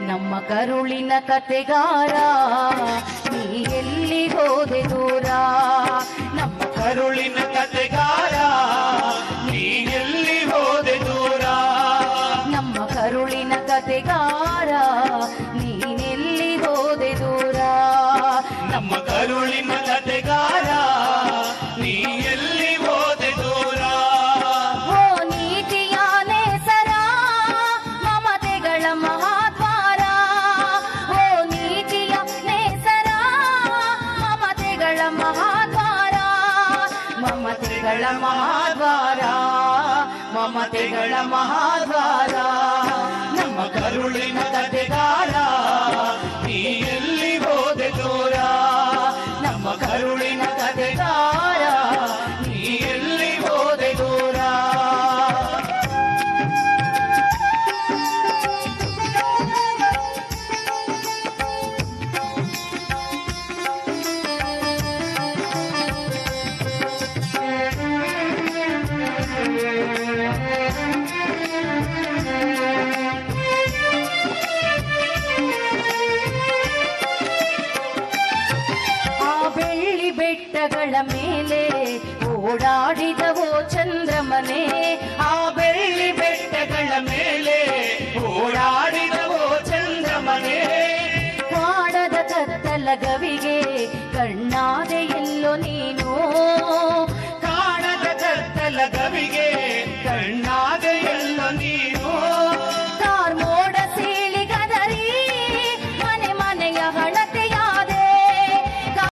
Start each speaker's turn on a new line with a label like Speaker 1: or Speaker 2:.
Speaker 1: ನಮ್ಮ ಕರುಳಿನ ಕತೆಗಾರ, ನೀ ಎಲ್ಲಿ ಹೋದೆ ದೂರ? ನಮ್ಮ
Speaker 2: ಕರುಳಿನ ಕತೆಗಾರ, ನೀ ಎಲ್ಲಿ ಹೋದೆ ದೂರ?
Speaker 1: ನಮ್ಮ ಕರುಳಿನ ಕತೆಗಾರ ನೀನೆಲ್ಲಿ ಹೋದೆ ದೂರ?
Speaker 2: ನಮ್ಮ ಕರುಳಿನ ಕತೆಗಾರ
Speaker 1: ಮಹಾದ್ವಾರ ಮಮತೆಗಳ ಮಹಾದ್ವಾರ ಮಮತೆಗಳ ಮಹಾದ್ವಾರ. ಬೆಟ್ಟಗಳ ಮೇಲೆ ಓಡಾಡಿದವೋ ಚಂದ್ರಮನೆ
Speaker 2: ಆ ಬೆಳ್ಳಿ ಬೆಟ್ಟಗಳ ಮೇಲೆ ಓಡಾಡಿದವೋ ಚಂದ್ರಮನೆ.
Speaker 1: ಕಾಡದ ಕತ್ತಲ ಗವಿಗೆ